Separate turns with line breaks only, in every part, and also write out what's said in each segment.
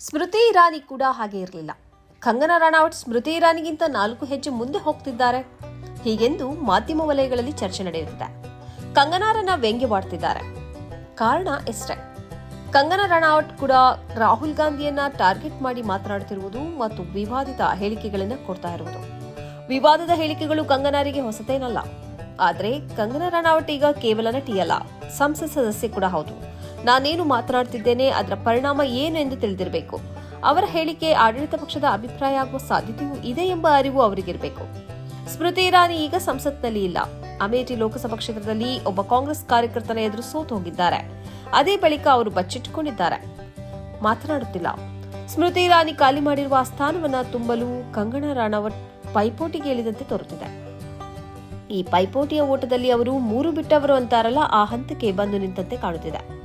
ಸ್ಮೃತಿ ಇರಾನಿ ಕೂಡ ಹಾಗೆ ಇರಲಿಲ್ಲ. ಕಂಗನಾ ರಾಣಾವತ್ ಸ್ಮೃತಿ ಇರಾನಿಗಿಂತ ನಾಲ್ಕು ಹೆಜ್ಜೆ ಮುಂದೆ ಹೋಗ್ತಿದ್ದಾರೆ. ಹೀಗೆಂದು ಮಾಧ್ಯಮ ವಲಯಗಳಲ್ಲಿ ಚರ್ಚೆ ನಡೆಯುತ್ತಿದೆ. ಕಂಗನಾರನ್ನ ವ್ಯಂಗ್ಯವಾಡ್ತಿದ್ದಾರೆ. ಕಾರಣ ಎಷ್ಟೇ. ಕಂಗನಾ ರಾಣಾವತ್ ಕೂಡ ರಾಹುಲ್ ಗಾಂಧಿಯನ್ನ ಟಾರ್ಗೆಟ್ ಮಾಡಿ ಮಾತನಾಡುತ್ತಿರುವುದು ಮತ್ತು ವಿವಾದಿತ ಹೇಳಿಕೆಗಳನ್ನು ಕೊಡ್ತಾ ಇರುವುದು. ವಿವಾದದ ಹೇಳಿಕೆಗಳು ಕಂಗನಾರಿಗೆ ಹೊಸತೇನಲ್ಲ. ಆದರೆ ಕಂಗನಾ ರಾಣಾವಟ್ ಈಗ ಕೇವಲ ನಟಿಯಲ್ಲ. ಸಂಸತ್ ಸದಸ್ಯೆ ಕೂಡ ಹೌದು. ನಾನೇನು ಮಾತನಾಡ್ತಿದ್ದೇನೆ, ಅದರ ಪರಿಣಾಮ ಏನು ಎಂದು ತಿಳಿದಿರಬೇಕು. ಅವರ ಹೇಳಿಕೆ ಆಡಳಿತ ಪಕ್ಷದ ಅಭಿಪ್ರಾಯ ಆಗುವ ಸಾಧ್ಯತೆಯೂ ಇದೆ ಎಂಬ ಅರಿವು ಅವರಿಗಿರಬೇಕು. ಸ್ಮೃತಿ ಇರಾನಿ ಈಗ ಸಂಸತ್ನಲ್ಲಿ ಇಲ್ಲ. ಅಮೇಠಿ ಲೋಕಸಭಾ ಕ್ಷೇತ್ರದಲ್ಲಿ ಒಬ್ಬ ಕಾಂಗ್ರೆಸ್ ಕಾರ್ಯಕರ್ತನ ಎದುರು ಸೋತು ಹೋಗಿದ್ದಾರೆ. ಅದೇ ಬಳಿಕ ಅವರು ಬಚ್ಚಿಟ್ಟುಕೊಂಡಿದ್ದಾರೆ. ಮಾತನಾಡುತ್ತಿಲ್ಲ. ಸ್ಮೃತಿ ಇರಾನಿ ಖಾಲಿ ಮಾಡಿರುವ ಆ ಸ್ಥಾನವನ್ನು ತುಂಬಲು ಕಂಗನಾ ರಾಣಾವತ್ ಪೈಪೋಟಿಗೆ ಇಳಿದಂತೆ ತೋರುತ್ತಿದೆ. ಈ ಪೈಪೋಟಿಯ ಓಟದಲ್ಲಿ ಅವರು ಮೂರು ಬಿಟ್ಟವರು ಅಂತಾರಲ್ಲ, ಆ ಹಂತಕ್ಕೆ ಬಂದು ನಿಂತಂತೆ ಕಾಣುತ್ತಿದೆ.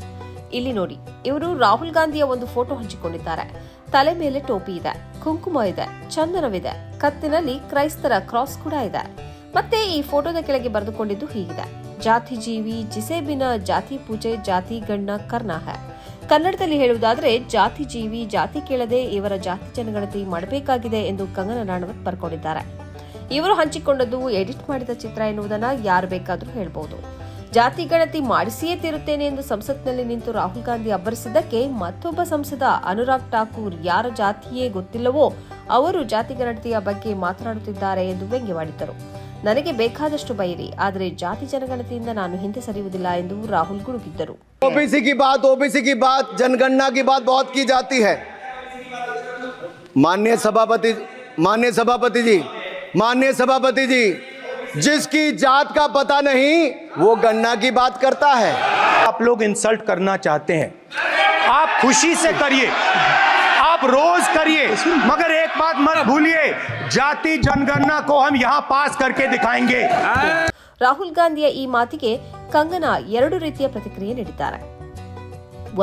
ಇಲ್ಲಿ ನೋಡಿ, ಇವರು ರಾಹುಲ್ ಗಾಂಧಿಯ ಒಂದು ಫೋಟೋ ಹಂಚಿಕೊಂಡಿದ್ದಾರೆ. ತಲೆ ಮೇಲೆ ಟೋಪಿ ಇದೆ, ಕುಂಕುಮ ಇದೆ, ಚಂದನವಿದೆ, ಕತ್ತಿನಲ್ಲಿ ಕ್ರೈಸ್ತರ ಕ್ರಾಸ್ ಕೂಡ ಇದೆ. ಮತ್ತೆ ಈ ಫೋಟೋದ ಕೆಳಗೆ ಬರೆದುಕೊಂಡಿದ್ದು ಹೀಗಿದೆ, ಜಾತಿ ಜೀವಿ, ಜಿಸೇಬಿನ ಜಾತಿ ಪೂಜೆ, ಜಾತಿ ಗಣ್ಣ ಕರ್ನಾಹ ಕನ್ನಡದಲ್ಲಿ ಹೇಳುವುದಾದ್ರೆ, ಜಾತಿ ಜೀವಿ, ಜಾತಿ ಕೇಳದೆ ಇವರ ಜಾತಿ ಜನಗಣತಿ ಮಾಡಬೇಕಾಗಿದೆ ಎಂದು ಕಂಗನ ರಾಣವತ್ ಬರ್ಕೊಂಡಿದ್ದಾರೆ. ಇವರು ಹಂಚಿಕೊಂಡದ್ದು, ಎಡಿಟ್ ಮಾಡಿದ ಚಿತ್ರ ಎನ್ನುವುದನ್ನ ಯಾರು ಬೇಕಾದರೂ ಹೇಳ್ಬಹುದು ಜಾತಿ ಗಣತಿ ಮಾಡಿಸಿಯೇ ತೀರುತ್ತೇನೆ ಎಂದು ಸಂಸತ್ನಲ್ಲಿ ನಿಂತು ರಾಹುಲ್ ಗಾಂಧಿ ಅಬ್ಬರಿಸಿದ್ದಕ್ಕೆ ಮತ್ತೊಬ್ಬ ಸಂಸದ ಅನುರಾಗ್ ಠಾಕೂರ್ ಯಾರ ಜಾತಿಯೇ ಗೊತ್ತಿಲ್ಲವೋ ಅವರು ಜಾತಿ ಗಣತಿಯ ಬಗ್ಗೆ ಮಾತನಾಡುತ್ತಿದ್ದಾರೆ ಎಂದು ವ್ಯಂಗ್ಯವಾಡಿದ್ದರು ನನಗೆ ಬೇಕಾದಷ್ಟು ಬೈರಿ ಆದರೆ ಜಾತಿ ಜನಗಣತಿಯಿಂದ ನಾನು ಹಿಂದೆ ಸರಿಯುವುದಿಲ್ಲ ಎಂದು ರಾಹುಲ್ ಗುಡುಗಿದ್ದರು
ओबीसी की बात ओबीसी की बात जनगणना की बात बहुत की जाती है माननीय सभापति माननीय सभापति जी माननीय सभापति जी जिसकी जात का पता नहीं वो गणना की बात करता है
आप लोग इंसल्ट करना चाहते हैं आप खुशी से करिए आप रोज करिए मगर एक बात मत भूलिए जाति जनगणना को हम यहाँ पास करके दिखाएंगे
ರಾಹುಲ್ ಗಾಂಧಿಯ ಈ ಮಾತಿಗೆ ಕಂಗನಾ ಎರಡು ರೀತಿಯ ಪ್ರತಿಕ್ರಿಯೆ ನೀಡಿದ್ದಾರೆ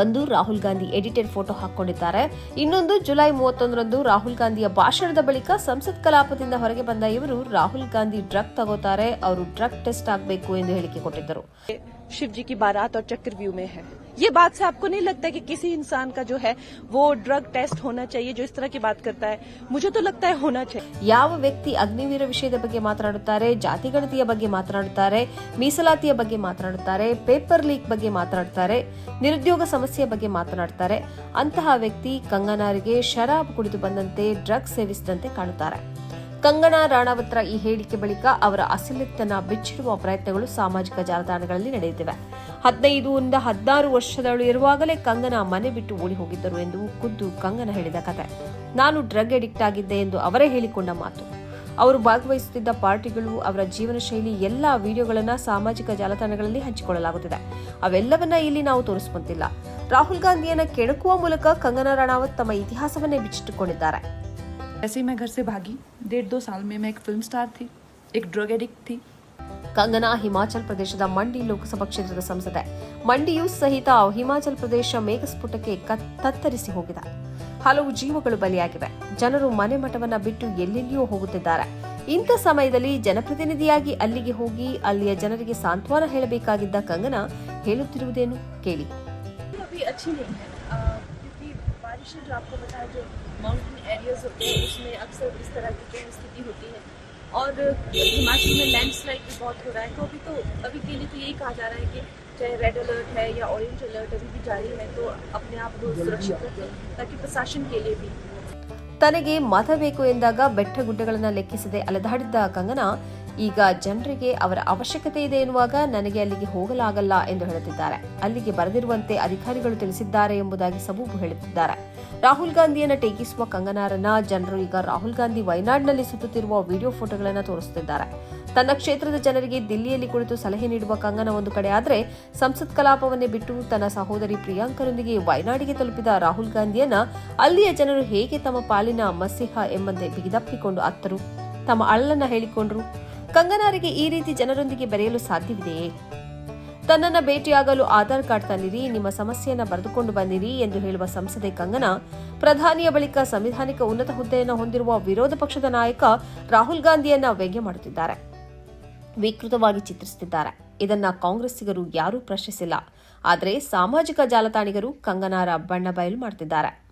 ಒಂದು ರಾಹುಲ್ ಗಾಂಧಿ ಎಡಿಟೆಡ್ ಫೋಟೋ ಹಾಕೊಂಡಿದ್ದಾರೆ ಇನ್ನೊಂದು ಜುಲೈ ಮೂವತ್ತೊಂದರಂದು ರಾಹುಲ್ ಗಾಂಧಿಯ ಭಾಷಣದ ಬಳಿಕ ಸಂಸತ್ ಕಲಾಪದಿಂದ ಹೊರಗೆ ಬಂದ ಇವರು ರಾಹುಲ್ ಗಾಂಧಿ ಡ್ರಗ್ ತಗೋತಾರೆ, ಅವರು ಡ್ರಗ್ ಟೆಸ್ಟ್ ಆಗಬೇಕು ಎಂದು ಹೇಳಿಕೆ ಕೊಟ್ಟಿದ್ದರು.
शिव जी की बारात और चक्रव्यूह में है ये बात से आपको नहीं लगता कि किसी इंसान का जो है वो ड्रग टेस्ट होना चाहिए जो इस तरह की बात करता है मुझे तो लगता है होना चाहिए
ಯಾವ ವ್ಯಕ್ತಿ ಅಗ್ನಿವೀರ ವಿಷಯದ ಬಗ್ಗೆ ಮಾತನಾಡುತ್ತಾರೆ ಜಾತಿಗಣತಿಯ ಬಗ್ಗೆ ಮಾತನಾಡುತ್ತಾರೆ ಮೀಸಲಾತಿಯ ಬಗ್ಗೆ ಮಾತನಾಡುತ್ತಾರೆ ಪೇಪರ್ ಲೀಕ್ ಬಗ್ಗೆ ಮಾತನಾಡುತ್ತಾರೆ ನಿರುದ್ಯೋಗ ಸಮಸ್ಯೆಯ ಬಗ್ಗೆ ಮಾತನಾಡುತ್ತಾರೆ ಅಂತಹ ವ್ಯಕ್ತಿ ಕಂಗನಾರಿಗೆ ಶರಾಬ್ ಕುಡಿದು ಬಂದಂತೆ ಡ್ರಗ್ ಸೇವಿಸಿದಂತೆ ಕಾಣುತ್ತಾರೆ ಕಂಗನಾ ರಾಣಾವತ್ರ ಈ ಹೇಳಿಕೆ ಬಳಿಕ ಅವರ ಅಸಲಿತ್ತನ ಬಿಚ್ಚಿಡುವ ಪ್ರಯತ್ನಗಳು ಸಾಮಾಜಿಕ ಜಾಲತಾಣಗಳಲ್ಲಿ ನಡೆಯುತ್ತಿವೆ. ಹದಿನೈದರಿಂದ ಹದಿನಾರು ವರ್ಷದಳು ಇರುವಾಗಲೇ ಕಂಗನಾ ಮನೆ ಬಿಟ್ಟು ಓಡಿ ಹೋಗಿದ್ದರು ಎಂದು ಖುದ್ದು ಕಂಗನ ಹೇಳಿದ ಕತೆ. ನಾನು ಡ್ರಗ್ ಅಡಿಕ್ಟ್ ಆಗಿದ್ದೆ ಎಂದು ಅವರೇ ಹೇಳಿಕೊಂಡ ಮಾತು. ಅವರು ಭಾಗವಹಿಸುತ್ತಿದ್ದ ಪಾರ್ಟಿಗಳು, ಅವರ ಜೀವನ ಶೈಲಿ, ಎಲ್ಲಾ ವಿಡಿಯೋಗಳನ್ನು ಸಾಮಾಜಿಕ ಜಾಲತಾಣಗಳಲ್ಲಿ ಹಂಚಿಕೊಳ್ಳಲಾಗುತ್ತಿದೆ. ಅವೆಲ್ಲವನ್ನ ಇಲ್ಲಿ ನಾವು ತೋರಿಸುವಂತಿಲ್ಲ. ರಾಹುಲ್ ಗಾಂಧಿಯನ್ನು ಕೆಣಕುವ ಮೂಲಕ ಕಂಗನಾ ರಾಣಾವತ್ ತಮ್ಮ ಇತಿಹಾಸವನ್ನೇ ಬಿಚ್ಚಿಟ್ಟುಕೊಂಡಿದ್ದಾರೆ.
ऐसे ही मैं घर से भागी डेढ़ दो साल में मैं एक फिल्म स्टार थी एक ड्रग एडिक्ट थी
ಕಂಗನಾ ಹಿಮಾಚಲ್ ಪ್ರದೇಶದ ಮಂಡಿ ಲೋಕಸಭಾ ಕ್ಷೇತ್ರದ ಸಂಸದೆ ಮಂಡಿಯೂ ಸಹಿತ ಹಿಮಾಚಲ್ ಪ್ರದೇಶ ಮೇಘಸ್ಫೋಟಕ್ಕೆ ಕತ್- ತತ್ತರಿಸಿ ಹೋಗಿದೆ ಹಲವು ಜೀವಗಳು ಬಲಿಯಾಗಿವೆ ಜನರು ಮನೆ ಮಠವನ್ನ ಬಿಟ್ಟು ಎಲ್ಲೆಲ್ಲಿಯೋ ಹೋಗುತ್ತಿದ್ದಾರೆ ಇಂಥ ಸಮಯದಲ್ಲಿ ಜನಪ್ರತಿನಿಧಿಯಾಗಿ ಅಲ್ಲಿಗೆ ಹೋಗಿ ಅಲ್ಲಿಯ ಜನರಿಗೆ ಸಾಂತ್ವನ ಹೇಳಬೇಕಾಗಿದ್ದ ಕಂಗನಾ ಹೇಳುತ್ತಿರುವುದೇನು ಕೇಳಿ
बारिशें जो आपको बताया जो माउंटेन एरियाज होते हैं उसमें अक्सर इस तरह की जो स्थिति होती है और हिमाचल में लैंडस्लाइड भी बहुत हो रहा है तो अभी तो अभी के लिए तो यही कहा जा रहा है कि चाहे रेड अलर्ट है या ऑरेंज अलर्ट अभी भी जारी है तो अपने आप को सुरक्षित रखें ताकि प्रशासन के लिए भी
ತನಗೆ ಮತ ಬೇಕು ಎಂದಾಗ ಬೆಟ್ಟ ಗುಡ್ಡಗಳನ್ನು ಲೆಕ್ಕಿಸದೆ ಅಲೆದಾಡಿದ್ದ ಕಂಗನಾ ಈಗ ಜನರಿಗೆ ಅವರ ಅವಶ್ಯಕತೆ ಇದೆ ಎನ್ನುವಾಗ ನನಗೆ ಅಲ್ಲಿಗೆ ಹೋಗಲಾಗಲ್ಲ ಎಂದು ಹೇಳುತ್ತಿದ್ದಾರೆ. ಅಲ್ಲಿಗೆ ಬರೆದಿರುವಂತೆ ಅಧಿಕಾರಿಗಳು ತಿಳಿಸಿದ್ದಾರೆ ಎಂಬುದಾಗಿ ಸಬೂಬು ಹೇಳುತ್ತಿದ್ದಾರೆ. ರಾಹುಲ್ ಗಾಂಧಿಯನ್ನು ಟೀಕಿಸುವ ಕಂಗನಾರನ್ನ ಜನರು ಈಗ ರಾಹುಲ್ ಗಾಂಧಿ ವಯನಾಡ್ನಲ್ಲಿ ಸುತ್ತುತ್ತಿರುವ ವಿಡಿಯೋ ಫೋಟೋಗಳನ್ನು ತೋರಿಸುತ್ತಿದ್ದಾರೆ. ತನ್ನ ಕ್ಷೇತ್ರದ ಜನರಿಗೆ ದಿಲ್ಲಿಯಲ್ಲಿ ಕುಳಿತು ಸಲಹೆ ನೀಡುವ ಕಂಗನ ಒಂದು ಕಡೆ ಆದರೆ ಸಂಸತ್ ಕಲಾಪವನ್ನೇ ಬಿಟ್ಟು ತನ್ನ ಸಹೋದರಿ ಪ್ರಿಯಾಂಕರೊಂದಿಗೆ ವೈನಾಡಿಗೆ ತಲುಪಿದ ರಾಹುಲ್ ಗಾಂಧಿಯನ್ನ ಅಲ್ಲಿಯ ಜನರು ಹೇಗೆ ತಮ್ಮ ಪಾಲಿನ ಮಸಿಹ ಎಂಬಂತೆ ಬಿಗಿದಪ್ಪಿಕೊಂಡು ಅತ್ತರು? ತಮ್ಮ ಅಳ್ಳನ್ನ ಹೇಳಿಕೊಂಡ್ರು? ಕಂಗನಾರಿಗೆ ಈ ರೀತಿ ಜನರೊಂದಿಗೆ ಬೆರೆಯಲು ಸಾಧ್ಯವಿದೆಯೇ? ತನ್ನನ್ನು ಭೇಟಿಯಾಗಲು ಆಧಾರ್ ಕಾರ್ಡ್ ತಂದಿರಿ ನಿಮ್ಮ ಸಮಸ್ಯೆಯನ್ನು ಬರೆದುಕೊಂಡು ಬಂದಿರಿ ಎಂದು ಹೇಳುವ ಸಂಸದೆ ಕಂಗನಾ, ಪ್ರಧಾನಿಯ ಬಳಿಕ ಸಂವಿಧಾನಿಕ ಉನ್ನತ ಹುದ್ದೆಯನ್ನು ಹೊಂದಿರುವ ವಿರೋಧ ಪಕ್ಷದ ನಾಯಕ ರಾಹುಲ್ ಗಾಂಧಿಯನ್ನ ವ್ಯಂಗ್ಯ ಮಾಡುತ್ತಿದ್ದಾರೆ. ವಿಕೃತವಾಗಿ ಚಿತ್ರಿಸುತ್ತಿದ್ದಾರೆ. ಇದನ್ನ ಕಾಂಗ್ರೆಸ್ಸಿಗರು ಯಾರೂ ಪ್ರಶ್ನಿಸಿಲ್ಲ. ಆದರೆ ಸಾಮಾಜಿಕ ಜಾಲತಾಣಿಗರು ಕಂಗನಾರ ಬಣ್ಣ ಬಯಲು ಮಾಡ್ತಿದ್ದಾರೆ.